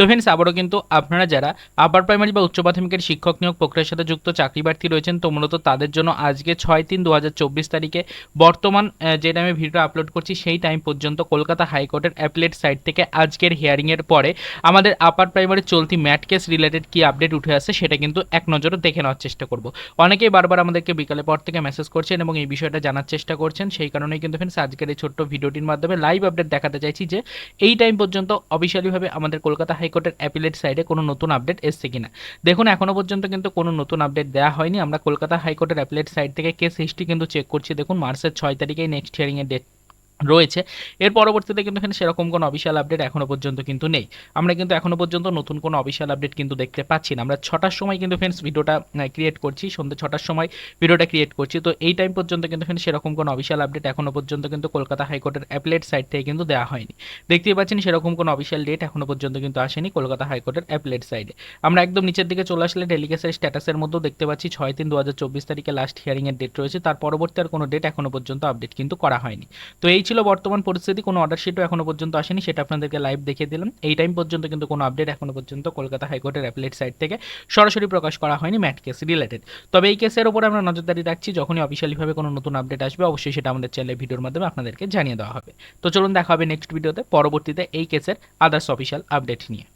তো ফ্রেন্ডস আবারও কিন্তু আপনারা যারা আপার প্রাইমারি বা উচ্চ প্রাথমিকের শিক্ষক নিয়োগ প্রক্রিয়ার সাথে যুক্ত চাকরি প্রার্থী রয়েছেন, তো মূলত তাদের জন্য আজকে ছয় তিন দু তারিখে বর্তমান যে টাইমে ভিডিও আপলোড করছি, সেই টাইম পর্যন্ত কলকাতা হাইকোর্টের অ্যাপলেট সাইট থেকে আজকের হিয়ারিংয়ের পরে আমাদের আপার প্রাইমারি চলতি ম্যাট কেস রিলেটেড কি আপডেট উঠে আসছে, সেটা কিন্তু এক নজরে দেখে নেওয়ার চেষ্টা করব। অনেকেই বারবার আমাদেরকে বিকালে পর থেকে মেসেজ করছেন এবং এই বিষয়টা জানার চেষ্টা করছেন, সেই কারণেই কিন্তু ফ্রেন্ডস আজকের এই ছোট্ট ভিডিওটির মাধ্যমে লাইভ আপডেট দেখাতে চাইছি যে, এই টাইম পর্যন্ত অফিসিয়ালিভাবে আমাদের কলকাতা হাইকোর্টের অ্যাপিলেট সাইডে কোনো নতুন আপডেট এসছে কিনা। দেখুন এখনও পর্যন্ত কিন্তু কোনো নতুন আপডেট দেওয়া হয়নি। আমরা কলকাতা হাইকোর্টের অ্যাপিলেট সাইড থেকে কেস হিস্ট্রি কিন্তু চেক করছি। দেখুন, মার্চের ছয় তারিখেই নেক্সট হিয়ারিংয়ের ডেট রয়েছে। এর পরবর্তীতে কিন্তু এখানে সেরকম কোনো অফিসিয়াল আপডেট এখনও পর্যন্ত কিন্তু নেই। আমরা কিন্তু এখনও পর্যন্ত নতুন কোনো অফিসিয়াল আপডেট কিন্তু দেখতে পাচ্ছি না। আমরা ছটার সময় কিন্তু ফ্রেন্ডস ভিডিওটা ক্রিয়েট করছি। সন্ধ্যে ছটার সময় ভিডিওটা ক্রিয়েট করছি। তো এই টাইম পর্যন্ত কিন্তু এখানে সেরকম কোনো অফিসিয়াল আপডেট এখনও পর্যন্ত কিন্তু কলকাতা হাইকোর্টের অ্যাপলেট সাইট থেকে কিন্তু দেওয়া হয়নি। দেখতেই পাচ্ছেন সেরকম কোনো অফিসিয়াল ডেট এখনও পর্যন্ত কিন্তু আসেনি কলকাতা হাইকোর্টের অ্যাপলেট সাইডে আমরা একদম নিচের দিকে চলে আসলে ডেলিগেসের স্ট্যাটাসের মধ্যেও দেখতে পাচ্ছি ছয় তিন দু হাজার চব্বিশ তারিখে লাস্ট হিয়ারিংয়ের ডেট রয়েছে। তার পরবর্তী আর কোনো ডেট এখনও পর্যন্ত আপডেট কিন্তু করা হয়নি। তো এই ছিল বর্তমান পরিস্থিতি, কোনো অর্ডার শিটও এখনও পর্যন্ত আসেনি, সেটা আপনাদেরকে লাইভ দেখিয়ে দিলাম। এই টাইম পর্যন্ত কিন্তু কোনো আপডেট এখনও পর্যন্ত কলকাতা হাইকোর্টের অ্যাপলেট সাইট থেকে সরাসরি প্রকাশ করা হয়নি ম্যাট কেস রিলেটেড তবে এই কেসের উপর আমরা নজরদারি রাখছি, যখনই অফিসিয়ালিভাবে কোনো নতুন আপডেট আসবে, অবশ্যই সেটা আমাদের চ্যানেলের ভিডিওর মাধ্যমে আপনাদেরকে জানিয়ে দেওয়া হবে। তো চলুন দেখা হবে নেক্সট ভিডিওতে পরবর্তীতে এই কেসের আদার্স অফিসিয়াল আপডেট নিয়ে।